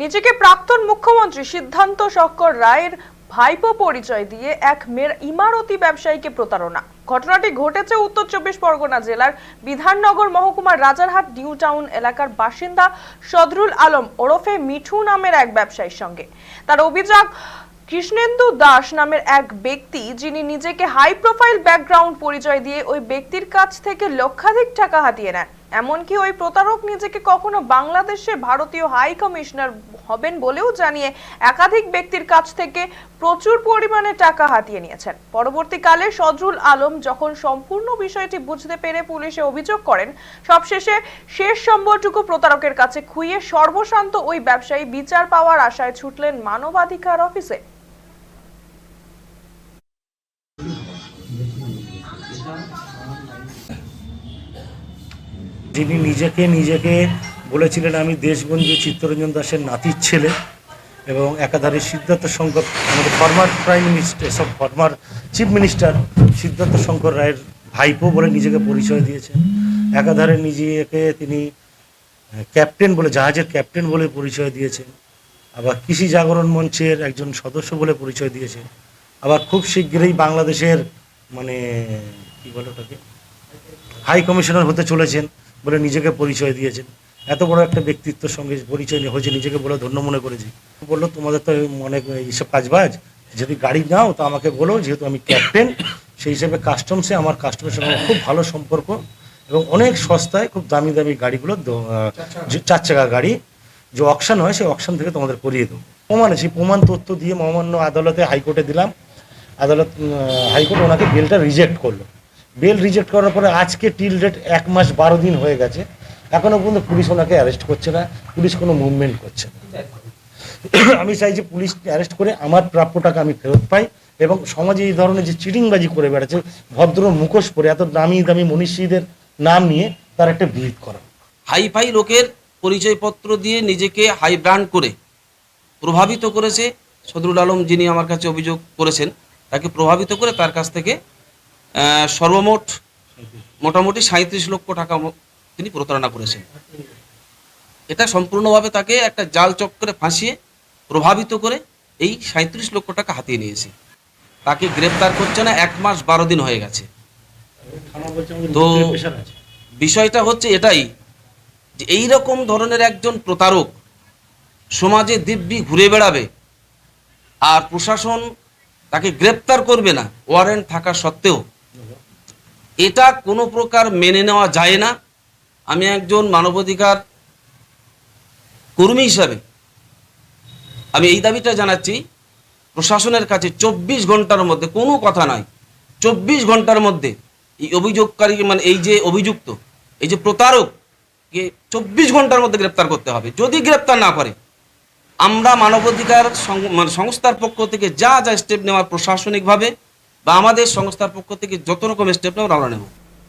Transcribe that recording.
নিজেকে প্রাক্তন মুখ্যমন্ত্রী সিদ্ধান্ত শঙ্কর রায়ের ভাইপো পরিচয় দিয়ে এক মেয়ের ইমারতি ব্যবসায়ীকে প্রতারণা। ঘটনাটি ঘটেছে উত্তর চব্বিশ পরগনা জেলার বিধাননগর মহকুমার রাজারহাট নিউ টাউন এলাকার বাসিন্দা সদরুল আলম ওরফে মিঠু নামের এক ব্যবসায়ীর সঙ্গে। তার অভিযোগ কৃষ্ণেন্দু দাস নামের এক ব্যক্তি যিনি নিজেকে হাই প্রোফাইল ব্যাকগ্রাউন্ড পরিচয় দিয়ে ওই ব্যক্তির কাছ থেকে লক্ষাধিক টাকা হাতিয়ে নেন। এমনকি ওই প্রতারক নিজেকে কখনো বাংলাদেশে ভারতীয় হাই কমিশনার হবেন বলেও জানিয়ে একাধিক ব্যক্তির কাছ থেকে প্রচুর পরিমাণে টাকা হাতিয়ে নিয়েছেন। পরবর্তীকালে সজরুল আলম যখন সম্পূর্ণ বিষয়টি বুঝতে পেরে পুলিশে অভিযোগ করেন, সবশেষে শেষ সম্বলটুকু প্রতারকের কাছে খুইয়ে সর্বশান্ত ওই ব্যবসায়ী বিচার পাওয়ার আশায় ছুটলেন মানবাধিকার অফিসে। যিনি নিজেকে নিজেকে বলেছিলেন, আমি দেশবন্ধু চিত্তরঞ্জন দাসের নাতির ছেলে এবং একাধারে সিদ্ধার্থ শঙ্কর, আমাদের ফর্মার প্রাইম মিনিস্টার সব former chief minister Siddhartha Shankar রায়ের ভাইপো বলে নিজেকে পরিচয় দিয়েছেন। একাধারে নিজেকে তিনি ক্যাপ্টেন বলে, জাহাজের ক্যাপ্টেন বলে পরিচয় দিয়েছেন। আবার কৃষি জাগরণ মঞ্চের একজন সদস্য বলে পরিচয় দিয়েছে আবার খুব শীঘ্রই বাংলাদেশের মানে কি বলে ওটাকে? হাই কমিশনার হতে চলেছেন বলে নিজেকে পরিচয় দিয়েছেন। এত বড় একটা ব্যক্তিত্বের সঙ্গে পরিচয় নিয়ে হয়েছে নিজেকে বলে ধন্য মনে করেছি। বলল তোমাদের তো অনেক এইসব কাজবাজ যদি গাড়ি নাও তো আমাকে বলো যেহেতু আমি ক্যাপ্টেন সেই হিসেবে কাস্টমসে আমার কাস্টমের সঙ্গে খুব ভালো সম্পর্ক এবং অনেক সস্তায় খুব দামি দামি গাড়িগুলো চার চাকা। গাড়ি যে অকশন হয় সেই অকশন থেকে তোমাদের করিয়ে দেবো। প্রমাণ আছে সেই প্রমাণ তথ্য দিয়ে মহামান্য আদালতে হাইকোর্টে দিলাম। আদালত হাইকোর্ট ওনাকে বেলটা রিজেক্ট করল। বেল রিজেক্ট করার পরে আজকে টিল ডেট এক মাস বারো দিন হয়ে গেছে। এখনও পর্যন্ত পুলিশ ওনাকে অ্যারেস্ট করছে না, পুলিশ কোনো মুভমেন্ট করছে না। আমি চাই যে পুলিশ অ্যারেস্ট করে আমার প্রাপ্য টাকা আমি ফেরত পাই এবং সমাজে এই ধরনের যে চিটিংবাজি করে বেড়াচ্ছে, ভদ্র মুখোশ পরে, এত দামি দামি মনীষীদের নাম নিয়ে তার একটা বিহিত করা। হাই ফাই লোকের পরিচয়পত্র দিয়ে নিজেকে হাই ব্র্যান্ড করে প্রভাবিত করেছে সদরুল আলম যিনি আমার কাছে অভিযোগ করেছেন, তাকে প্রভাবিত করে তার কাছ থেকে সর্বমোট মোটামুটি সাঁত্রিশ লক্ষ টাকা তিনি প্রতারণা করেছেন। এটা সম্পূর্ণভাবে তাকে একটা জাল চক্করে ফাঁসিয়ে প্রভাবিত করে এই সাঁত্রিশ লক্ষ টাকা হাতিয়ে নিয়েছে। তাকে গ্রেপ্তার করছে না এক মাস বারো দিন হয়ে গেছে। তো- বিষয়টা হচ্ছে এটাই যে এই রকম ধরনের একজন প্রতারক সমাজে দিব্যি ঘুরে বেড়াবে আর প্রশাসন তাকে গ্রেপ্তার করবে না ওয়ারেন্ট থাকা সত্ত্বেও এটা কোনো প্রকার মেনে নেওয়া যায় না। আমি একজন মানবাধিকার কর্মী হিসাবে আমি এই দাবিটা জানাচ্ছি, প্রশাসনের কাছে চব্বিশ ঘণ্টার মধ্যে, কোনো কথা নয়, চব্বিশ ঘণ্টার মধ্যে এই অভিযোগকারী মানে এই যে অভিযুক্ত, এই যে প্রতারক কে চব্বিশ ঘণ্টার মধ্যে গ্রেপ্তার করতে হবে। যদি গ্রেপ্তার না করে, আমরা মানবাধিকার মানে সংস্থার পক্ষ থেকে যা যা স্টেপ নেওয়ার প্রশাসনিকভাবে বা আমাদের সংস্থার পক্ষ থেকে যত রকম স্টেপ নেব আমরা নেব।